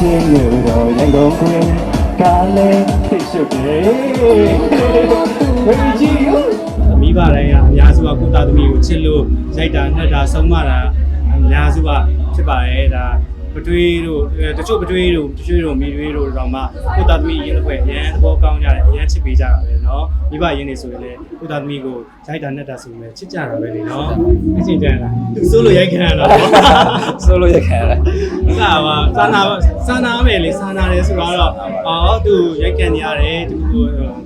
တင်လို့တော့ရန်ကုန်ကွင်းကားလဲဖိတ်ရှုပ်တယ်ဝေကြီးမိဘတိုင်းကအများစုကကိုယ့်သားသမီးကိုချစ်လို့ရိုက်တာနှက်တာဆုံးမတာအများစုကဖြစ်ပါရဲ့ဒါပတွေးတို့အဲတချို့ပတွေးတို့တချို့တို့မိတွေးတို့တော့မှကိုယ့်သားသမီးရင်းတစ်ခွဲအရန်သဘောကောင်းကြတယ်အရန်ချစ်ပေးကြတာပဲ နော်မိဘရင်းနေဆိုရင်လည်းကိုသားသမီးကိုရိုက်တာနဲ့တာဆိုရင်ချစ်ကြတာပဲလေနော်အချင်းတန်လားသူစိုးလို့ရိုက်ခံရတာစိုးလို့ရိုက်ခံရတာစာပါစာနာစာနာမယ်လေစာနာတယ်ဆိုတော့အော်သူရိုက်ခံနေရတယ်သူ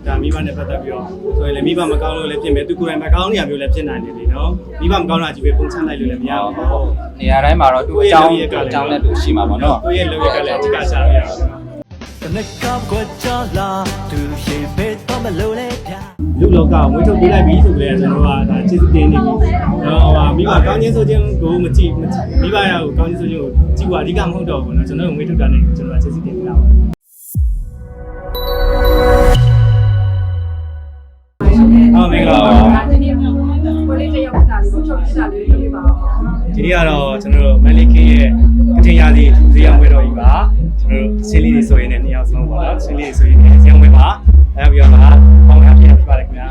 ဒါမိဘနဲ့ပတ်သက်ပြီးတော့ဆိုရင်လည်းမိဘမကောင်းလို့လည်းဖြစ်မယ်သူကိုယ်တိုင်မကောင်းနေတာမျိုးလည်းဖြစ်နိုင်တယ်လေနော်မိဘမကောင်းတာကြီးပဲပုံချလိုက်လို့လည်းမရဘူးနေရာတိုင်းမှာတော့သူ့အကြောင်းအကြောင်းနဲ့သူရှိမှာပေါ့နော်သူ့ရဲ့လူရဲ့ကလည်းအဓိကရှာရတာ နကပ်ကွက်ချလာသူရှိပေတော့မလို့လေဗျာလူလောကဝေးထုတ်ပေးလိုက်ပြီဆိုကြလဲကျွန်တော်ကဒါကျေးဇူးတင်နေပြီနော်ဟာမိဘကောင်းခြင်းဆိုခြင်းကိုမကြည့်မိဘရကိုကောင်းခြင်းဆိုခြင်းကိုကြည့်ဖို့အဓိကမဟုတ်တော့ဘူးနော်ကျွန်တော်ဝေးထုတ်တာနဲ့ကျွန်တော်ကကျေးဇူးတင်နေတာပါဟုတ်မင်္ဂလာပါဒီနေ့မှာကိုလေးတယောက်တာလေးကိုချုပ်ချတာလေးတွေပြပါဦးဒီနေ့ကတော့ကျွန်တော်တို့မန်လီကင်းရဲ့အထင်ရသည့်သူစီအောင်ဝဲတော်ကြီးပါ ကျွန်တော်တို့ဆင်းလေးတွေဆိုရင်လည်းနှစ်ယောက်ဆုံးပါတော့ဆင်းလေးတွေဆိုရင်လည်းစရောင်းဝဲပါအဲပြီးတော့မှပေါင်းရပြဖြစ်ပါတယ်ခင်ဗျာ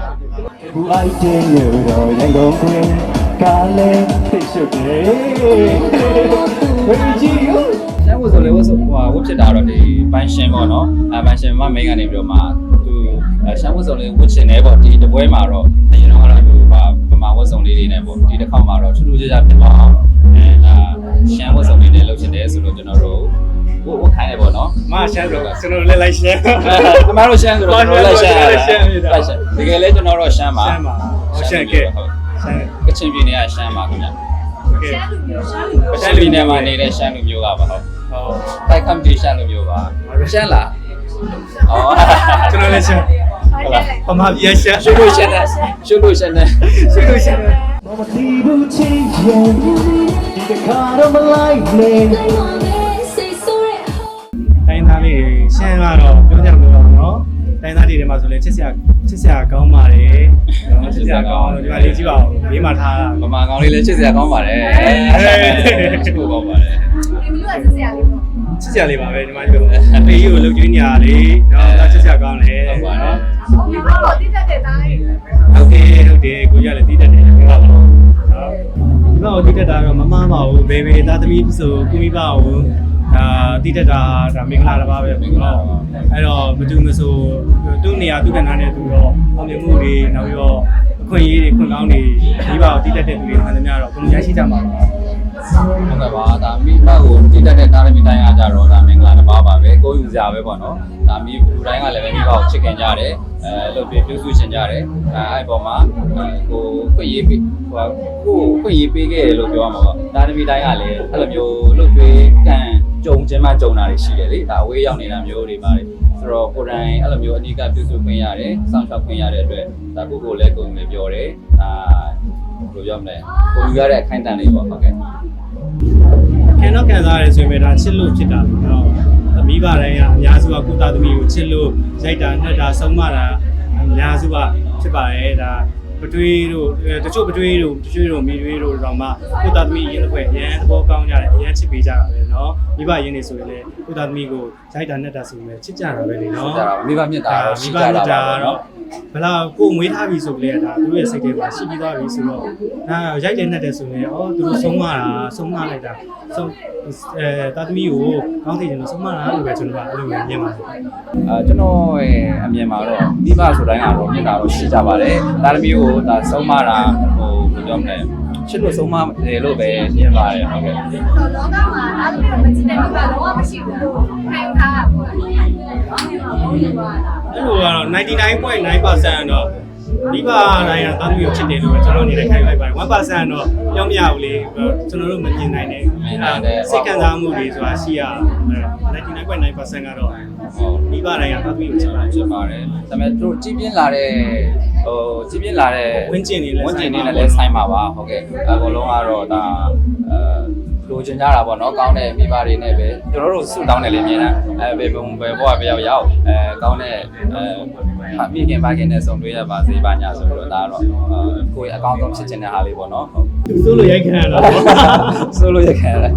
ဘူအိုက်တင်လို့တော့ရန်ကုန်ကွင်းကားလဲဖိတ်ရှုပ်တယ်ဝေကြီးရှမ်းဝတ်ဆိုလေဝတ်ဆိုဟိုဝတ်ဖြစ်တာတော့ဒီဘိုင်းရှင်ပေါ့နော်အဲဘိုင်းရှင်မမိန်ကနေပြီးတော့မှသူရှမ်းဝတ်ဆိုလေဝတ်ချင်တယ်ပေါ့ဒီတပွဲမှာတော့အရင်တော့ကတော့သူဗမာဝတ်စုံလေးတွေနဲ့ပေါ့ဒီတစ်ခေါက်မှာတော့ထူးထူးခြားခြားဖြစ်ပါအောင်အဲဒါရှမ်းဝတ်စုံလေးတွေလုပ်ချင်တယ်ဆိုလို့ကျွန်တော်တို့ ဝတ်ဝတ်ခိုင်းတယ်ပေါ့နော်မရှမ်းဆိုကျွန်တော်လည်းလိုက်ရှမ်းအဲကျမတို့ရှမ်းဆိုတော့ကျွန်တော်လည်းရှမ်းရှမ်းနေတာလိုက်ရှမ်းတကယ်လဲကျွန်တော်တို့ရှမ်းပါရှမ်းပါဟောရှမ်းကဲဟုတ်ရှမ်းကချင်ပြည်နယ်ကရှမ်းပါခင်ဗျကဲရှမ်းလူမျိုးရှမ်းလူကချင်ပြည်နယ်မှာနေတဲ့ရှမ်းလူမျိုးကပါဟုတ်ဟောတိုက်ခမ်တီရှမ်းလူမျိုးပါရှမ်းလားအော်ကျွန်တော်လည်းရှမ်းဟုတ်တယ်ပမာပြရှမ်းရှုလို့ရှမ်းတယ်ရှုလို့ရှမ်းတယ်ရှင်းလို့ရှမ်းမမတီဘူးချင်းရင်ဒီတခါတော့မလိုက်နဲ့တိုင်းသားလေး ရှမ်းကတော့ပြောကြမလို့တော့เนาะတိုင်းသားတွေထဲမှာဆိုလဲချစ်စရာချစ်စရာကောင်းပါတယ်เนาะချစ်စရာကောင်းတော့ဒီမှာလေးကြည့်ပါဦးဘေးမှာထားတာ မမကောင်းလေးလည်းချစ်စရာကောင်းပါတယ်ချစ်ဖို့ကောင်းပါတယ် ဒီမျိုးကဆက်ရလေးပေါ့ ချစ်စရာလေးပါပဲဒီမှာဒီလိုအပေးကိုလှုပ်ကျွေးနေရလေเนาะဒါချစ်စရာကောင်းတယ် ဟုတ်ပါတယ် ဟုတ်ပြီတော့တိတက်တဲ့တိုင်း ဟုတ်တယ်ဟုတ်တယ်ကိုရလည်းတည်တတ်တယ်ပြောပါတော့ဒီမှာတည်တတ်တာတော့မမပါဘူးဘေဘေသားသမီးဆိုကုမိပါဘူး ဒါတည်တတ်တာဒါမင်္ဂလာတစ်ပါးပဲဟုတ်အဲ့တော့မတူမဆိုသူ့နေရာသူ့ကဏ္ဍနဲ့သူတော့အောင်မြင်မှုတွေနောက်ပြီးတော့အခွင့်အရေးတွေခွင့်ကောင်းတွေဒီပါကိုတည်တတ်တဲ့လူတွေမှန်သမျှတော့ဘုံရရှိကြမှာပါဟုတ်ကဲ့ပါဒါမိဘကိုတည်တတ်တဲ့တာရမီတိုင်းအားကြတော့ဒါမင်္ဂလာတစ်ပါးပါပဲကိုယူစရာပဲပေါ့နော်ဒါမိလူတိုင်းကလည်းပဲမိဘကိုချစ်ခင်ကြတယ်အဲလုပ်ပြီးပြုစုရှင်ကြတယ်အဲအဲ့ပေါ်မှာကိုခွင့်ရေးပေးဟိုကိုခွင့်ရေးပေးခဲ့တယ်လို့ပြောရမှာပေါ့တာရမီတိုင်းကလည်းအဲ့လိုမျိုးလုပ်ကျွေးကံ ကြုံချင်းမှကြုံတာတွေရှိတယ်လေဒါအဝေးရောက်နေတာမျိုးတွေပါတယ်ဆိုတော့ကိုယ်တိုင်အဲ့လိုမျိုးအဓိကပြုစုခွင့်ရတယ်စောင့်ရှောက်ခွင့်ရတဲ့အတွက်ဒါကိုကိုလည်းကိုယ်လည်းပြောတယ်ဒါဘယ်လိုပြောမလဲကိုယူရတဲ့အခိုင်အတန့်လေးပေါ့ဟုတ်ကဲ့ခံတော့ခံစားရတယ်ဆိုရင်ပဲဒါချစ်လို့ဖြစ်တာပေါ့နော်။မိဘတိုင်းကအများစုကကိုယ့်သားသမီးကိုချစ်လို့ရိုက်တာနှက်တာဆုံးမတာအများစုကဖြစ်ပါရဲ့ဒါ ပတွေးတို့အဲတချို့ပတွေးတို့တချို့တို့မိတွေးတို့တော့မှကိုယ့်သားသမီးရင်းတစ်ခွဲအရန်သဘောကောင်းကြတယ်အရန်ချစ်ပေးကြတာပဲเนาะမိဘရင်းနေဆိုရင်လေကိုယ့်သားသမီးကိုရိုက်တာနှက်တာဆိုရင်ချစ်ကြတာပဲလေเนาะ ကြတာပါမိဘမြတ်တာတော့ရှိ မိ ကြ ဘ တာ မြတ် ပါ တာ တော့ တော့ ဘလာကိုမွေးထားပြီဆိုကြလေဒါသူတို့ရဲ့စိတ်ထဲမှာရှိပြီးသွားပြီဆိုတော့ဒါရိုက်တယ်နဲ့တယ်ဆိုရင်အော်သူတို့ဆုံးမတာဆုံးမလိုက်တာဆုံးအဲတာသမီးကိုကောင်းသိတယ်လို့ဆုံးမတာလို့ပဲကျွန်တော်ကအဲ့လိုပဲမြင်ပါတယ်အဲကျွန်တော်ရဲ့အမြင်မှာတော့မိဘဆိုတိုင်းကတော့မြတ်တာတော့ရှိကြပါတယ်ဒါသမီးကိုဒါဆုံးမတာဟိုဘယ်လိုပြောမလဲချစ်လို့ဆုံးမတယ်လို့ပဲမြင်ပါတယ်ဟုတ်ကဲ့ဆိုတော့လောကမှာအားလုံးကိုမကြည့်တဲ့မိဘလုံးဝမရှိဘူးလို့ခံယူထားတာပေါ့။ဘာမှမဟုတ်ဘူးပါလား အဲ့လိုကတော့99.9%တော့မိဘတိုင်းကတာသမီးကိုချစ်တယ်လို့ပဲကျွန်တော်အနေနဲ့ခိုင်းလိုက်ပါတယ်1%တော့ပြောမရဘူးလေကျွန်တော်တို့မမြင်နိုင်တဲ့စိတ်ခံစားမှုတွေဆိုတာရှိရ99.9%ကတော့ဟုတ်မိဘတိုင်းကတာသမီးကိုချစ်ပါတယ်ဖြစ်ပါတယ်ဒါပေမဲ့သူတို့ကြီးပြင်းလာတဲ့ဟိုကြီးပြင်းလာတဲ့ဝင်းကျင်နေလဲဝင်းကျင်နေနဲ့လည်းဆိုင်ပါပါဟုတ်ကဲ့အကုန်လုံးကတော့ဒါအဲ လိုချင်ကြတာပေါ့နော်ကောင်းတဲ့မိဘတွေနဲ့ပဲကျွန်တော်တို့ဆုတောင်းတယ်လေအမြင်တမ်းအဲဘယ်ဘုံဘယ်ဘဝပဲရောက်ရောက်အဲကောင်းတဲ့အဲမိခင်ပါခင်နဲ့ဆုံတွေ့ရပါစေပါညာဆိုတော့ဒါတော့ကိုယ့်ရဲ့အကောင်းဆုံးဖြစ်ချင်တဲ့ဟာလေးပေါ့နော်ဟုတ် သူစိုးလို့ရိုက်ခံရတော့ဆိုလို့ရခံရတယ်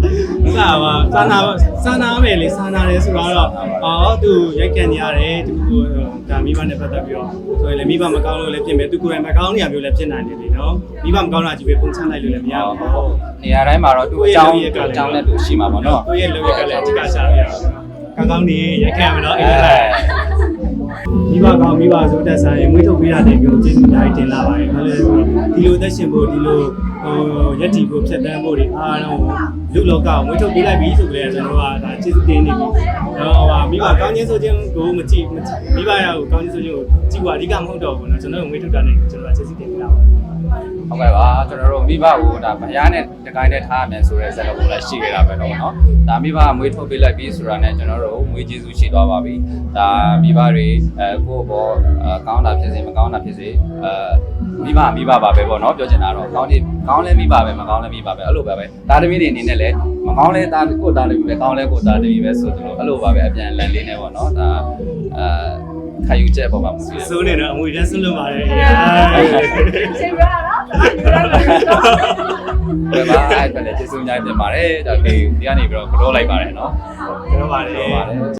စာပါစာနာစာနာမယ်လေစာနာတယ်ဆိုတော့အော်သူရိုက်ခံနေရတယ်သူဒါမိဘနဲ့ပတ်သက်ပြီးတော့ဆိုရင်လည်းမိဘမကောင်းလို့လည်းဖြစ်မယ်သူကိုယ်တိုင်မကောင်းနေရမျိုးလည်းဖြစ်နိုင်တယ်လေနော်မိဘမကောင်းတာကြီးပဲပုံချလိုက်လို့လည်းမရဘူးဟုတ်နေရာတိုင်းမှာတော့သူ့အကြောင်းသူ့အကြောင်းနဲ့သူရှိမှာပေါ့နော်ကိုယ့်ရဲ့လုပ်ရကလည်းအဓိကရှာရအောင်ကောင်းကောင်းနေရိုက်ခံရမယ်နော်အဲ့ဒါ မိဘကောင်းမိဘဆိုတဲ့ဆိုင်မွေးထုတ်ပေးရတဲ့မျိုးကျေးဇူးအများကြီးတင်လာပါတယ်ဘာလို့လဲဆိုတော့ဒီလိုသက်ရှင်ဖို့ဒီလိုဟိုရက်တီဖို့ဖြတ်တန်းဖို့တွေအားလုံးလူလောကကိုမွေးထုတ်ပေးလိုက်ပြီဆိုကြတဲ့ကျွန်တော်ကဒါကျေးဇူးတင်နေပြီတော့ဟိုမိဘကောင်းခြင်းဆိုခြင်းကိုမကြည့်မိဘရကိုကောင်းခြင်းဆိုခြင်းကိုကြည့်ဖို့အဓိကမဟုတ်တော့ဘူးနော်ကျွန်တော်မွေးထုတ်တာနဲ့ကျွန်တော်ကျေးဇူးတင်ပြတာပါ ဟုတ်ကဲ့ပါကျွန်တော်တို့မိဘကိုဒါမယားနဲ့တကိုင်းနဲ့ထားရမယ်ဆိုတဲ့ဇာတ်ကုန်းလည်းရှိခဲ့တာပဲတော့เนาะဒါမိဘကမွေးထုတ်ပေးလိုက်ပြီးဆိုတာနဲ့ကျွန်တော်တို့မွေးကျေးဇူးရှိသွားပါပြီဒါမိဘတွေ အဲကိုယ့်ဘောကောင်းတာဖြစ်စေမကောင်းတာဖြစ်စေအဲမိဘမိဘပါပဲပေါ့နော်ပြောချင်တာတော့ကောင်းတယ်ကောင်းလဲမိဘပဲမကောင်းလဲမိဘပဲအဲ့လိုပဲပဲတာသမီးတွေအနေနဲ့လည်းမကောင်းလဲတာကိုယ့်တာသမီးပဲကောင်းလဲကိုယ့်တာသမီးပဲဆိုတော့အဲ့လိုပါပဲအပြန်လန်လေးနဲ့ပေါ့နော်ဒါအဲခံယူချက်ပေါ်မှာမူတည်တယ်စိုးနေတော့အမွေတန်းဆွလွတ်ပါတယ်ရှင်ပြောတာနော်ဒီမှာအဲ့ဒါလည်းကျေးဇူးအများကြီးတင်ပါတယ်ဒါဒီဒီကနေပြီးတော့ကတော့လိုက်ပါတယ်နော်ကတော့ပါတယ်